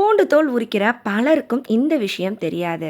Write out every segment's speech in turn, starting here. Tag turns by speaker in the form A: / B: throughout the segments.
A: பூண்டு தோல் உரிக்கிற பலருக்கும் இந்த விஷயம் தெரியாது.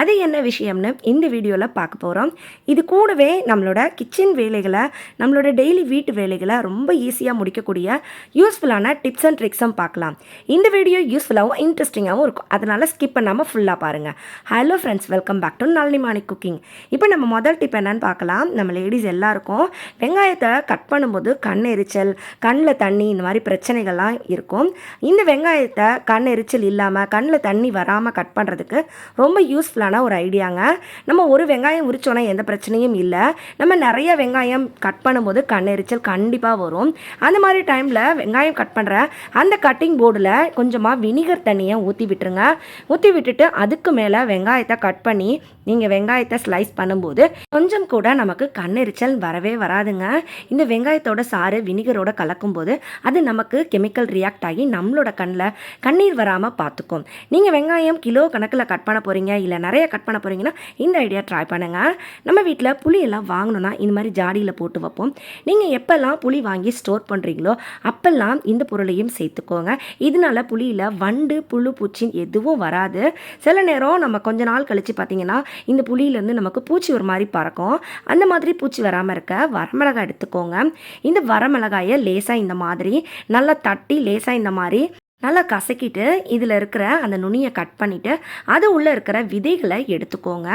A: அது என்ன விஷயம்னு இந்த வீடியோவில் பார்க்க போகிறோம் இது கூடவே நம்மளோட கிச்சன் வேலைகளை நம்மளோட டெய்லி வீட்டு வேலைகளை ரொம்ப ஈஸியாக முடிக்கக்கூடிய யூஸ்ஃபுல்லான டிப்ஸ் அண்ட் ட்ரிக்ஸும் பார்க்கலாம். இந்த வீடியோ யூஸ்ஃபுல்லாகவும் இன்ட்ரெஸ்டிங்காகவும் இருக்கும். அதனால் ஸ்கிப் பண்ணாமல் ஃபுல்லாக பாருங்கள் hello friends welcome back to Nalli Mani cooking இப்போ நம்ம முதல் டிப் என்னன்னு பார்க்கலாம். நம்ம லேடிஸ் எல்லாருக்கும் வெங்காயத்தை கட் பண்ணும்போது கண் எரிச்சல் கண்ணில் தண்ணி இந்த மாதிரி பிரச்சனைகள்லாம் இருக்கும். இந்த வெங்காயத்தை கண் எரிச்சல் இல்லாமல் கண்ணில் தண்ணி வராமல் கட் பண்ணுறதுக்கு ரொம்ப யூஸ்ஃபுல்லான ஒரு ஐடியாங்க நம்ம ஒரு வெங்காயம் உரிச்சோன்னா எந்த பிரச்சனையும் இல்லை. நம்ம நிறைய வெங்காயம் கட் பண்ணும்போது கண் எரிச்சல் கண்டிப்பாக வரும். அந்த மாதிரி டைமில் வெங்காயம் கட் பண்ணுற அந்த கட்டிங் போர்டில் கொஞ்சமாக வினிகர் தண்ணியை ஊற்றி விட்டுருங்க. ஊற்றி விட்டுட்டு அதுக்கு மேலே வெங்காயத்தை கட் பண்ணி நீங்கள் வெங்காயத்தை ஸ்லைஸ் பண்ணும்போது கொஞ்சம் கூட நமக்கு கண்ணெரிச்சல் வரவே வராதுங்க. இந்த வெங்காயத்தோட சாறு வினிகரோட கலக்கும்போது அது நமக்கு கெமிக்கல் ரியாக்ட் ஆகி நம்மளோட கண்ணில் கண்ணீர் வராமல் பார்த்துக்கும் நீங்கள் வெங்காயம் கிலோ கணக்கில் கட் பண்ண போகிறீங்க இல்லை நிறைய கட் பண்ண போகிறீங்கன்னா இந்த ஐடியா ட்ரை பண்ணுங்கள் நம்ம வீட்டில் புளியெல்லாம் வாங்கணும்னா இந்த மாதிரி ஜாடியில் போட்டு வைப்போம். நீங்கள் எப்போல்லாம் புளி வாங்கி ஸ்டோர் பண்ணுறீங்களோ அப்போல்லாம் இந்த பொருளையும் சேர்த்துக்கோங்க. இதனால புளியில் வண்டு புழு பூச்சி எதுவும் வராது. சில நேரம் நம்ம கொஞ்ச நாள் கழித்து பார்த்தீங்கன்னா இந்த புளியிலேருந்து நமக்கு பூச்சி ஒரு மாதிரி பறக்கும். அந்த மாதிரி பூச்சி வராமல் இருக்க வரமிளகாய் எடுத்துக்கோங்க. இந்த வரமிளகாயை லேசாக இந்த மாதிரி நல்லா தட்டி லேசாக இந்த மாதிரி நல்லா கசக்கிட்டு இதில் இருக்கிற அந்த நுனியை கட் பண்ணிவிட்டு அது உள்ளே இருக்கிற விதைகளை எடுத்துக்கோங்க.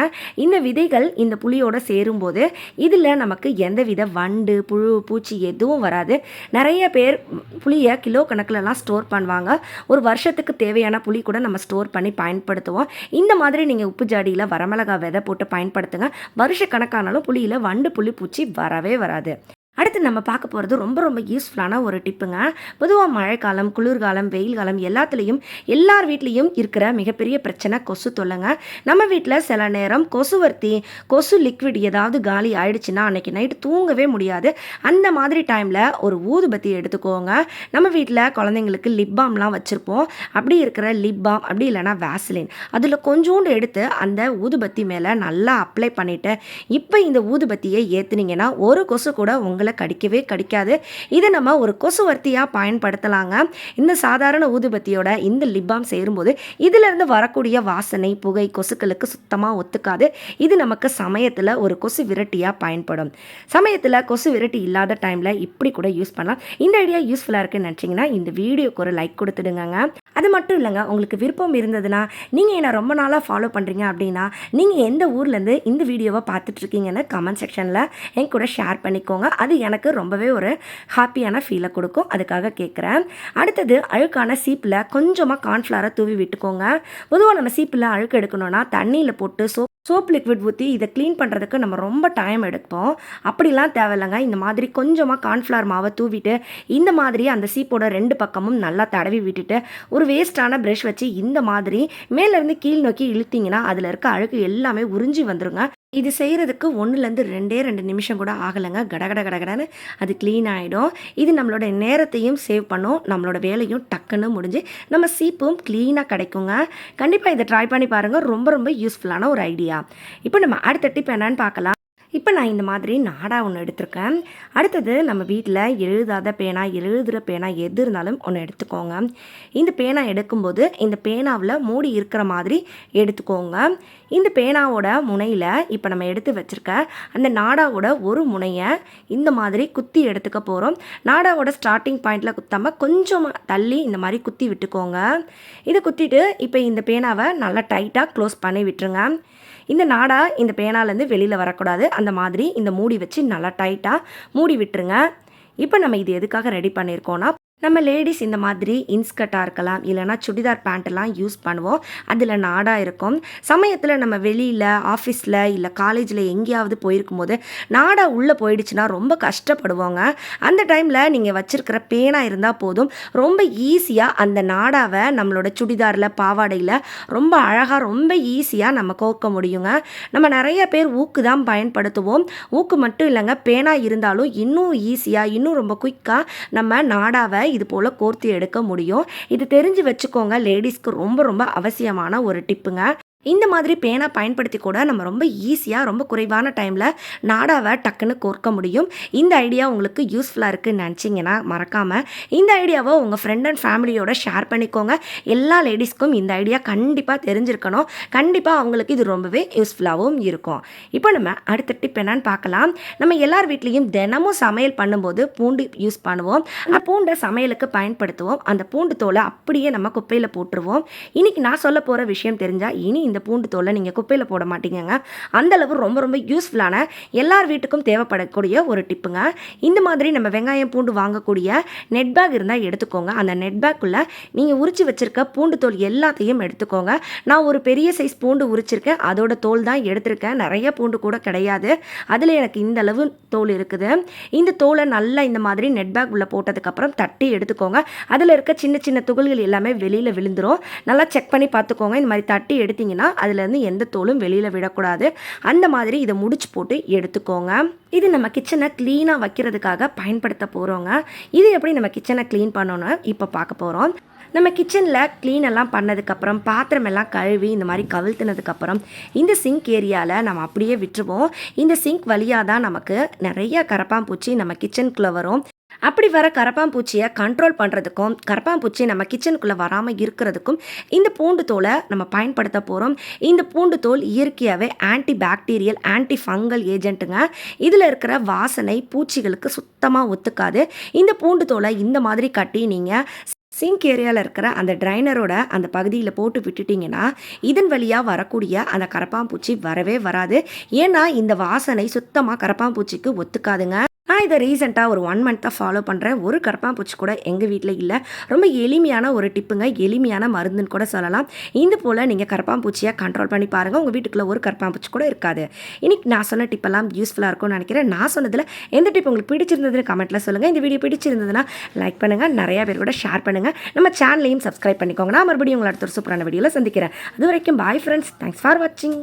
A: இந்த விதைகள் இந்த புளியோட சேரும்போது இதில் நமக்கு எந்த வித வண்டு புழு பூச்சி எதுவும் வராது. நிறைய பேர் புளியை கிலோ கணக்கிலலாம் ஸ்டோர் பண்ணுவாங்க. ஒரு வருஷத்துக்கு தேவையான புளி கூட நம்ம ஸ்டோர் பண்ணி பயன்படுத்துவோம். இந்த மாதிரி நீங்கள் உப்பு ஜாடியில் வரமிளகா விதை போட்டு பயன்படுத்துங்க. வருஷ கணக்கானாலும் புளியில் வண்டு புளி பூச்சி வரவே வராது. அடுத்து நம்ம பார்க்க போகிறது ரொம்ப ரொம்ப யூஸ்ஃபுல்லான ஒரு டிப்புங்க பொதுவாக மழைக்காலம் குளிர்காலம் வெயில் காலம் எல்லாத்துலேயும் எல்லார் வீட்லேயும் இருக்கிற மிகப்பெரிய பிரச்சனை கொசு தொல்லைங்க. நம்ம வீட்டில் சில நேரம் கொசுவர்த்தி கொசு லிக்விட் ஏதாவது காலி ஆயிடுச்சுன்னா அன்றைக்கி நைட்டு தூங்கவே முடியாது. அந்த மாதிரி டைமில் ஒரு ஊதுபத்தி எடுத்துக்கோங்க. நம்ம வீட்டில் குழந்தைங்களுக்கு லிப் பாம்லாம் வச்சுருப்போம். அப்படி இருக்கிற லிப் பாம் அப்படி இல்லைனா வேஸ்லின் அதில் கொஞ்சோண்டு எடுத்து அந்த ஊதுபத்தி மேலே நல்லா அப்ளை பண்ணிவிட்டு இப்போ இந்த ஊதுபத்தியை ஏற்றுனீங்கன்னா ஒரு கொசு கூட உங்கள் கடிக்கவே கடிக்காது. இதை நம்ம ஒரு கொசுவர்த்தியாக பயன்படுத்தலாங்க. இந்த சாதாரண ஊதுபத்தியோட இந்த லிப்பாம் சேரும்போது இதிலிருந்து வரக்கூடிய வாசனை புகை கொசுக்களுக்கு சுத்தமாக ஒத்துக்காது. இது நமக்கு சமயத்தில் ஒரு கொசு விரட்டியாக பயன்படும். சமயத்தில் கொசு விரட்டி இல்லாத டைமில் இப்படி கூட யூஸ் பண்ணலாம். இந்த ஐடியா யூஸ்ஃபுல்லாக இருக்குன்னு நினச்சிங்கன்னா இந்த வீடியோக்கு ஒரு லைக் கொடுத்துடுங்க அது மட்டும் இல்லைங்க உங்களுக்கு விருப்பம் இருந்ததுன்னா நீங்கள் என்னை ரொம்ப நாளாக ஃபாலோ பண்ணுறீங்க அப்படின்னா நீங்கள் எந்த ஊர்லேருந்து இந்த வீடியோவை பார்த்துட்ருக்கீங்கன்னு கமெண்ட் செக்ஷனில் என் கூட ஷேர் பண்ணிக்கோங்க. அது எனக்கு ரொம்பவே ஒரு ஹாப்பியான ஃபீலை கொடுக்கும். அதுக்காக கேட்குறேன் அடுத்தது அழுக்கான சீப்பில் கொஞ்சமாக கார்ன்ஃப்ளாரை தூவி விட்டுக்கோங்க. பொதுவாக நம்ம சீப்பில் அழுக்கு எடுக்கணும்னா தண்ணியில் போட்டு சோப் சோப் லிக்விட் ஊற்றி இதை க்ளீன் பண்ணுறதுக்கு நம்ம ரொம்ப டைம் எடுப்போம் அப்படிலாம் தேவையில்லைங்க. இந்த மாதிரி கொஞ்சமாக கார்ன்ஃப்ளவர் மாவை தூவிட்டு இந்த மாதிரி அந்த சீப்போட ரெண்டு பக்கமும் நல்லா தடவி விட்டுட்டு ஒரு வேஸ்ட்டான ப்ரஷ் வச்சு இந்த மாதிரி மேலேருந்து கீழ் நோக்கி இழுத்திங்கன்னா அதில் இருக்க அழுக்கு எல்லாமே உறிஞ்சி வந்துருங்க. இது செய்கிறதுக்கு ஒன்றுலேருந்து ரெண்டே ரெண்டு நிமிஷம் கூட ஆகலைங்க. கடகட கடகடன்னு அது க்ளீன் ஆகிடும் இது நம்மளோட நேரத்தையும் சேவ் பண்ணும். நம்மளோட வேலையும் டக்குன்னு முடிஞ்சு நம்ம சீப்பும் க்ளீனாக கிடைக்குங்க. கண்டிப்பாக இதை ட்ரை பண்ணி பாருங்கள் ரொம்ப ரொம்ப யூஸ்ஃபுல்லான ஒரு ஐடியா இப்போ நம்ம அடுத்த டிப் என்னன்னு பார்க்கலாம். இப்போ நான் இந்த மாதிரி நாடா ஒன்று எடுத்திருக்கேன். அடுத்தது நம்ம வீட்டில் எழுதாத பேனா எழுதுகிற பேனா எது இருந்தாலும் ஒன்று எடுத்துக்கோங்க. இந்த பேனா எடுக்கும்போது இந்த பேனாவில் மூடி இருக்கிற மாதிரி எடுத்துக்கோங்க. இந்த பேனாவோட முனையில் இப்போ நம்ம எடுத்து வச்சுருக்க அந்த நாடாவோட ஒரு முனையை இந்த மாதிரி குத்தி எடுத்துக்க போகிறோம் நாடாவோட ஸ்டார்டிங் பாயிண்டில் குத்தாமல் கொஞ்சம் தள்ளி இந்த மாதிரி குத்தி விட்டுக்கோங்க. இதை குத்திட்டு இப்போ இந்த பேனாவை நல்லா டைட்டாக க்ளோஸ் பண்ணி விட்டுருங்க. இந்த நாடா இந்த பேனாலேருந்து வெளியில் வரக்கூடாது. அந்த மாதிரி இந்த மூடி வச்சு நல்லா டைட்டாக மூடி விட்டுருங்க. இப்போ நம்ம இது எதுக்காக ரெடி பண்ணியிருக்கோன்னா நம்ம லேடிஸ் இந்த மாதிரி இன்ஸ்கர்ட்டாக இருக்கலாம் இல்லைனா சுடிதார் பேண்ட்டெல்லாம் யூஸ் பண்ணுவோம். அதில் நாடாக இருக்கும். சமயத்தில் நம்ம வெளியில் ஆஃபீஸில் இல்லை காலேஜில் எங்கேயாவது போயிருக்கும் போது நாடாக உள்ளே போயிடுச்சுன்னா ரொம்ப கஷ்டப்படுவோங்க. அந்த டைமில் நீங்கள் வச்சுருக்கிற பேனாக இருந்தால் போதும். ரொம்ப ஈஸியாக அந்த நாடாவை நம்மளோட சுடிதாரில் பாவாடையில் ரொம்ப அழகாக ரொம்ப ஈஸியாக நம்ம கோக்க முடியுங்க. நம்ம நிறைய பேர் ஊக்கு தான் பயன்படுத்துவோம். ஊக்கு மட்டும் இல்லைங்க பேனா இருந்தாலும் இன்னும் ஈஸியாக இன்னும் ரொம்ப குயிக்காக நம்ம நாடாவை இது போல் கோர்த்து எடுக்க முடியும். இது தெரிஞ்சு வச்சுக்கோங்க லேடிஸ்க்கு ரொம்ப ரொம்ப அவசியமான ஒரு டிப்புங்க இந்த மாதிரி பேனா பயன்படுத்தி கூட நம்ம ரொம்ப ஈஸியாக ரொம்ப குறைவான டைமில் நாடாவை டக்குன்னு கோர்க்க முடியும். இந்த ஐடியா உங்களுக்கு யூஸ்ஃபுல்லாக இருக்குதுன்னு நினச்சிங்கன்னா மறக்காமல் இந்த ஐடியாவை உங்கள் ஃப்ரெண்ட் அண்ட் ஃபேமிலியோட ஷேர் பண்ணிக்கோங்க. எல்லா லேடிஸ்க்கும் இந்த ஐடியா கண்டிப்பாக தெரிஞ்சிருக்கணும். கண்டிப்பாக அவங்களுக்கு இது ரொம்பவே யூஸ்ஃபுல்லாகவும் இருக்கும். இப்போ நம்ம அடுத்த டிப் என்னன்னு பார்க்கலாம். நம்ம எல்லார் வீட்லேயும் தினமும் சமையல் பண்ணும்போது பூண்டு யூஸ் பண்ணுவோம். அந்த பூண்டை சமையலுக்கு பயன்படுத்துவோம். அந்த பூண்டு தோலை அப்படியே நம்ம குப்பையில் போட்டுருவோம். இன்னைக்கு நான் சொல்ல போகிற விஷயம் தெரிஞ்சால் இனி இந்த பூண்டு தோலை நீங்கள் குப்பையில் போட மாட்டீங்கங்க. அந்த அளவு ரொம்ப ரொம்ப யூஸ்ஃபுல்லான எல்லார் வீட்டுக்கும் தேவைப்படக்கூடிய ஒரு டிப்புங்க இந்த மாதிரி நம்ம வெங்காயம் பூண்டு வாங்கக்கூடிய நெட் பேக் இருந்தால் எடுத்துக்கோங்க. அந்த நெட் பேக்குள்ளே நீங்கள் உரிச்சு வச்சுருக்க பூண்டு தோல் எல்லாத்தையும் எடுத்துக்கோங்க. நான் ஒரு பெரிய சைஸ் பூண்டு உரிச்சிருக்கேன். அதோட தோல் தான் எடுத்திருக்கேன். நிறைய பூண்டு கூட கிடையாது. அதில் எனக்கு இந்த அளவு தோல் இருக்குது. இந்த தோலை நல்லா இந்த மாதிரி நெட் பேக் உள்ளே போட்டதுக்கப்புறம் தட்டி எடுத்துக்கோங்க. அதில் இருக்க சின்ன சின்ன துகள்கள் எல்லாமே வெளியில் விழுந்துரும். நல்லா செக் பண்ணி பார்த்துக்கோங்க. இந்த மாதிரி தட்டி எடுத்தீங்கன்னா அதுலேருந்து எந்த தோலும் வெளியில் விடக்கூடாது. அந்த மாதிரி இதை முடிச்சு போட்டு எடுத்துக்கோங்க. இது நம்ம கிச்சனை க்ளீனாக வைக்கிறதுக்காக பயன்படுத்த போகிறோங்க இது எப்படி நம்ம கிச்சனை க்ளீன் பண்ணணும்னு இப்போ பார்க்க போகிறோம் நம்ம கிச்சனில் க்ளீன் எல்லாம் பண்ணதுக்கப்புறம் பாத்திரம் எல்லாம் கழுவி இந்த மாதிரி கவிழ்த்தினதுக்கப்புறம் இந்த சிங்க் ஏரியாவில் நம்ம அப்படியே விட்டுருவோம். இந்த சிங்க் வழியாக தான் நமக்கு நிறைய கரப்பாம்பூச்சி நம்ம கிச்சனுக்குள்ளே வரும். அப்படி வர கரப்பாம்பூச்சியை கண்ட்ரோல் பண்ணுறதுக்கும் கரப்பாம்பூச்சி நம்ம கிச்சனுக்குள்ளே வராமல் இருக்கிறதுக்கும் இந்த பூண்டு தோலை நம்ம பயன்படுத்த போகிறோம் இந்த பூண்டு தோல் இயற்கையாகவே ஆன்டி பாக்டீரியல் ஆன்டி ஃபங்கல் ஏஜென்ட்டுங்க இதில் இருக்கிற வாசனை பூச்சிகளுக்கு சுத்தமாக ஒத்துக்காது. இந்த பூண்டு தோலை இந்த மாதிரி கட்டி நீங்கள் சிங்க் ஏரியாவில் இருக்கிற அந்த ட்ரைனரோட அந்த பகுதியில் போட்டு விட்டுட்டிங்கன்னா இதன் வழியாக வரக்கூடிய அந்த கரப்பாம்பூச்சி வரவே வராது. ஏன்னா இந்த வாசனை சுத்தமாக கரப்பாம்பூச்சிக்கு ஒத்துக்காதுங்க. நான் இதை ரீசெண்டாக ஒரு ஒன் மந்த்தாக ஃபாலோ பண்ணுறேன் ஒரு கரப்பாம்பூச்சி கூட எங்கள் வீட்டில் இல்லை. ரொம்ப எளிமையான ஒரு டிப்புங்க. எளிமையான மருந்துன்னு கூட சொல்லலாம். இந்த போல் நீங்கள் கரப்பாம்பூச்சியை கண்ட்ரோல் பண்ணி பாருங்கள் உங்கள் வீட்டுக்குள்ளே ஒரு கரப்பாம்பூச்சி கூட இருக்காது. இன்னைக்கு நான் சொன்ன டிப்பெல்லாம் யூஸ்ஃபுல்லாக இருக்கும்னு நினைக்கிறேன். நான் சொன்னதில் எந்த டிப் உங்களுக்கு பிடிச்சிருந்ததுன்னு கமெண்ட்டில் சொல்லுங்கள் இந்த வீடியோ பிடிச்சிருந்ததுன்னா லைக் பண்ணுங்கள் நிறையா பேர் கூட ஷேர் பண்ணுங்கள் நம்ம சேனலையும் சப்ஸ்கிரைப் பண்ணிக்கோங்க. நான் மறுபடியும் உங்களை அடுத்த ஒரு சூப்பரான வீடியோவில் சந்திக்கிறேன். அது வரைக்கும் பாய் ஃப்ரெண்ட்ஸ் தேங்க்ஸ் ஃபார் வாட்சிங்